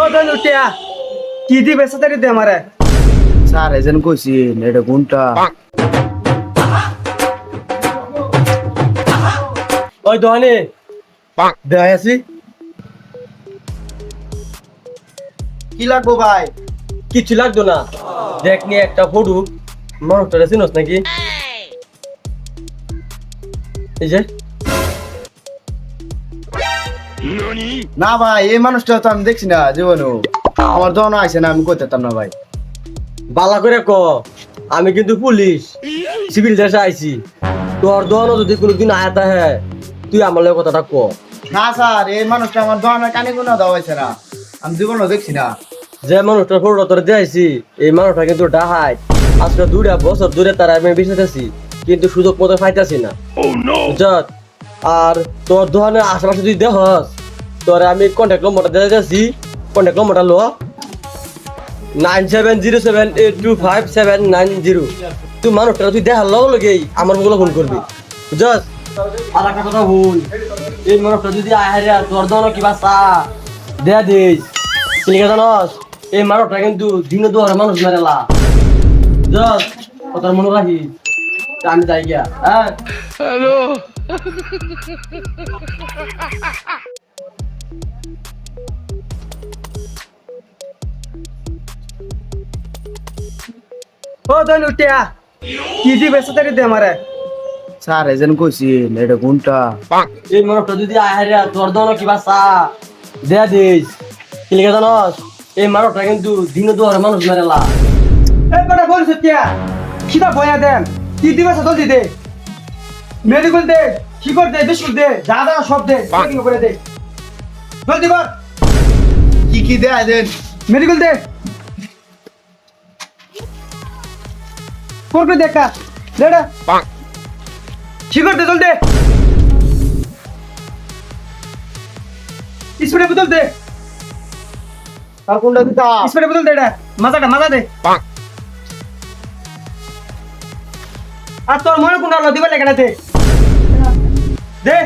ও দন উঠিয়া। কি দি বেসা তারি দে আমারে? স্যার এজেন কইছেন এটা কোনটা? ওই দোহানি দেখাই আছি কি লাগবো ভাই? কিছু লাগতো না। দেখ নিয়ে একটা ফটো মানুষটা চিনস নাকি? এই যে। না ভাই এই মানুষটা তো আমি দেখছি না জীবনও আমার দোকান আছে না আমি কইতে না ভাই। বালা করে ক আমি কিন্তু পুলিশ সিভিল ড্রেসে আইছি। তোর দোকানও যদি কোনোদিন আয়াতা হ্যাঁ তুই আমার লগে কথাটা ক। না স্যার এই মানুষটা আমার দোকানের কানে কোনো দেওয়া হয়েছে না। আমি জীবনও দেখছি না। যে মানুষটার ফটো তোর দিয়েছি এই মানুষটা কিন্তু ডাহাই আজকে দুটা বছর দূরে তারা আমি বিশ্বাসী কিন্তু সুযোগ মতো পাইতাছি না। বুঝছত? আর তোর দোকানের আশেপাশে তুই দেখস তোর আমি কন্ট্যাক্ট নম্বরটা দিয়ে যাচ্ছি কন্ট্যাক্ট নম্বরটা লো। Nine seven zero seven eight two five seven nine zero তুই মানুষটা তুই দেখার লগে লগেই আমার মোবাইল ফোন করবি। বুঝছস? আর একটা কথা ভুল এই মানুষটা যদি আহারে তোর দোকানে কিবা চা দেয়া দিস চিনিকে জানস এই মানুষটা কিন্তু দিনে দুয়ারে মানুষ মেরেলা। বুঝছস? কথা মনে রাখিস আমি যাই গিয়া হ্যাঁ? ও দন উঠিয়া। কি দি বেসা তারি দে আমারে। স্যার এজেন কইছেন এটা কোনটা? এই মানুষটা যদি আহারে তোর দোকানে কিবা চা দেয়া দিস। চিনিকে জানস এই মানুষটা কিন্তু দিনে দুয়ারে মানুষ মেরেলা এই বেটা বলিস কিয়া কিটা বয়া দেন। কি দিবে সে জলদি দে। মেডিকেল দে কি কর দে বিস্কুট দে যা যা সব দে প্যাকিং করে দে। জলদি কর। কি কি দেয়া দেন? মেডিকেল দে। করবে দেখা? দেড়া কি করতে চল দে স্প্রে বোতল দে। আর কোনটা দিতা স্পিডে বদল দে এটা মাজাটা মাজা দে। আর তোর মনে কোনটা হলো দিবে লেখাটা দে দে।